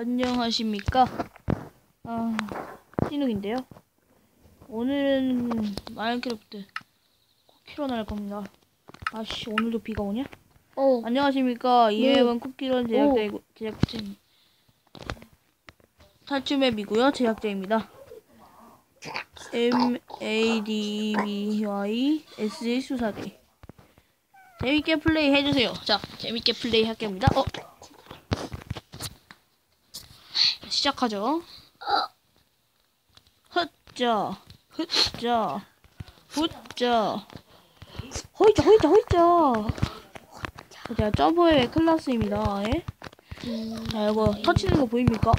안녕하십니까? 아, 찐욱인데요. 오늘은 마인크래프트 쿠키런 할 겁니다. 아씨, 오늘도 비가 오냐? 어. 안녕하십니까? 이해원 쿠키런 제작자, 오. 제작자, 탈출맵이고요. 제작자입니다. M A D B Y S 의 수사대. 재밌게 플레이 해주세요. 자, 재밌게 플레이 할 겁니다. 어, 시작하죠. 헛자, 헛자, 헛자, 허이자, 허이자, 허이자. 제가 점프의 클라스입니다. 예? 자, 이거 터치는 거 보입니까?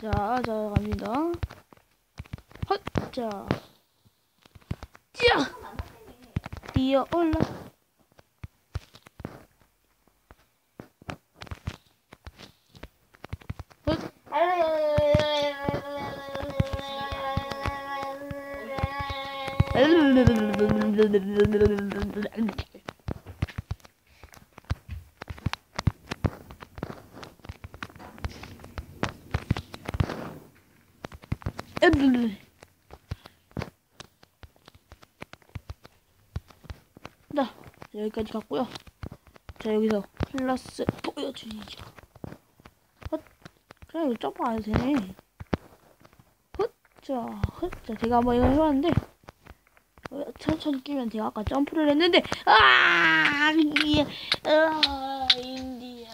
자, 자, 갑니다. 헛 자. 찌야! 뛰어 자, 여기까지 갔고요. 자, 여기서 클라스 보여주시죠. 헛. 그래, 이거 점프 안 해도 되네. 헛. 자, 헛. 자, 제가 한번 이거 해봤는데, 어, 천천히 끼면 제가 아까 점프를 했는데, 아! 인디야. 아, 인디야.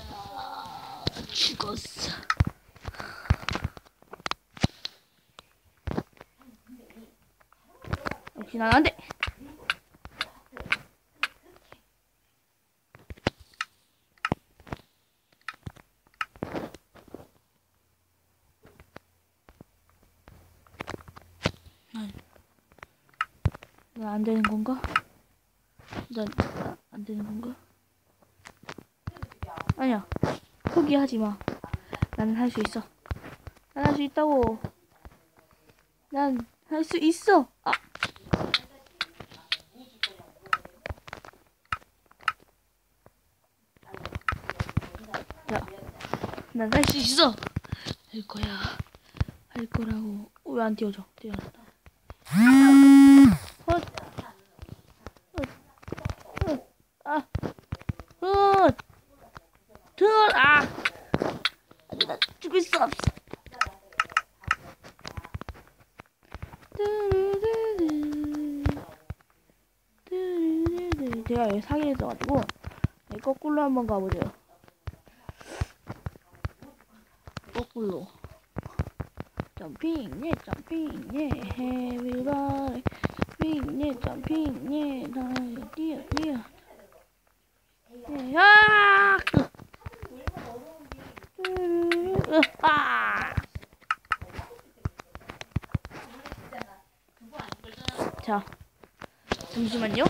죽었어. 역시 돼. 왜안 되는 건가? 난, 아, 안 되는 건가? 아니야. 포기하지 마. 나는 할 수 있어. 난 할 수 있다고. 난 할 수 있어. 아. 자, 난할 수 있어. 할 거야. 할 거라고. 왜 안 띄워져? 헛. 들. 아. 아니, 나 죽을 수 없어. 제가 여기 사기를 써가지고 네, 거꾸로 한번 가보죠. 거꾸로. 점핑, 예, 점핑, 예, everybody. 점핑, 예, 점핑, 예, 나 뛰어, 뛰어. 예, 아! 으, 아! 자, 잠시만요.